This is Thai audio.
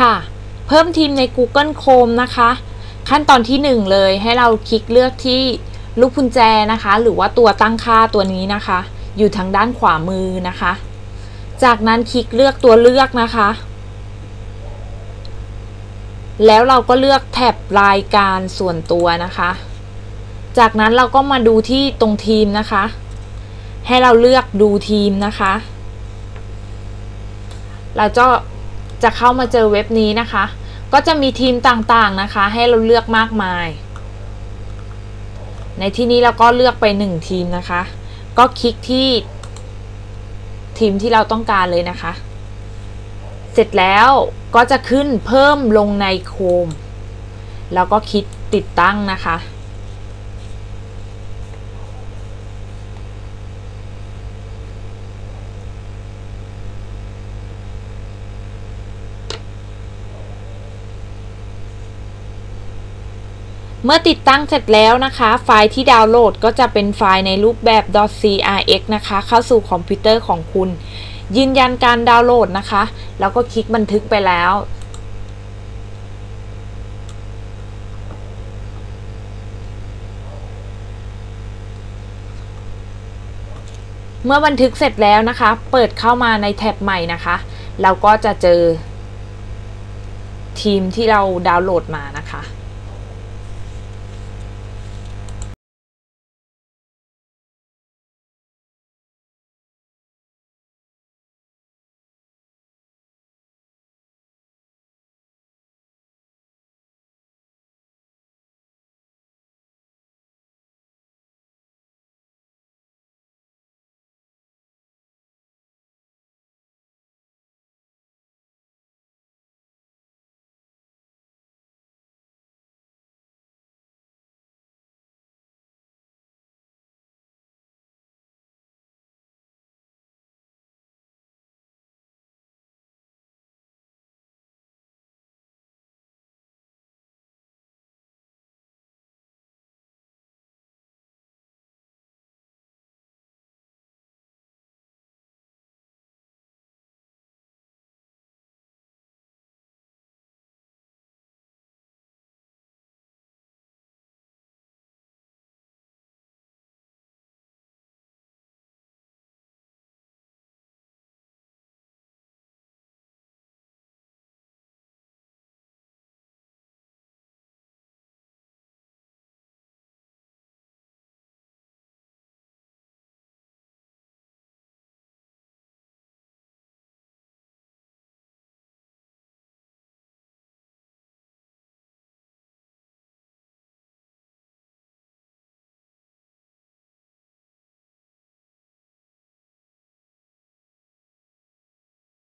ค่ะ เพิ่มทีมใน Google Chrome นะคะ ขั้นตอนที่ 1 เลยให้เราคลิกเลือกที่ลูกกุญแจนะคะ หรือว่าตัวตั้งค่าตัวนี้นะคะ อยู่ทางด้านขวามือนะคะ จากนั้นคลิกเลือกตัวเลือกนะคะ แล้วเราก็เลือกแท็บรายการส่วนตัวนะคะ จากนั้นเราก็มาดูที่ตรงทีมนะคะ ให้เราเลือกดูทีมนะคะ เราจะ จะเข้ามาเจอเว็บนี้นะคะ ก็จะมีทีมต่างๆนะคะ ให้เราเลือกมากมาย ในที่นี้เราก็เลือกไปหนึ่งทีมนะคะ ก็คลิกที่ทีมที่เราต้องการเลยนะคะ เสร็จแล้วก็จะขึ้นเพิ่มลงในโคม แล้วก็คลิกติดตั้งนะคะ เมื่อติดตั้งเสร็จแล้วนะคะ ไฟล์ที่ดาวน์โหลดก็จะเป็นไฟล์ในรูปแบบ .crx นะคะ เข้าสู่คอมพิวเตอร์ของคุณ ยืนยันการดาวน์โหลดนะคะ แล้วก็คลิกบันทึกไปแล้ว เมื่อบันทึกเสร็จแล้วนะคะ เปิดเข้ามาในแท็บใหม่นะคะ เราก็จะเจอทีมที่เราดาวน์โหลดมานะคะ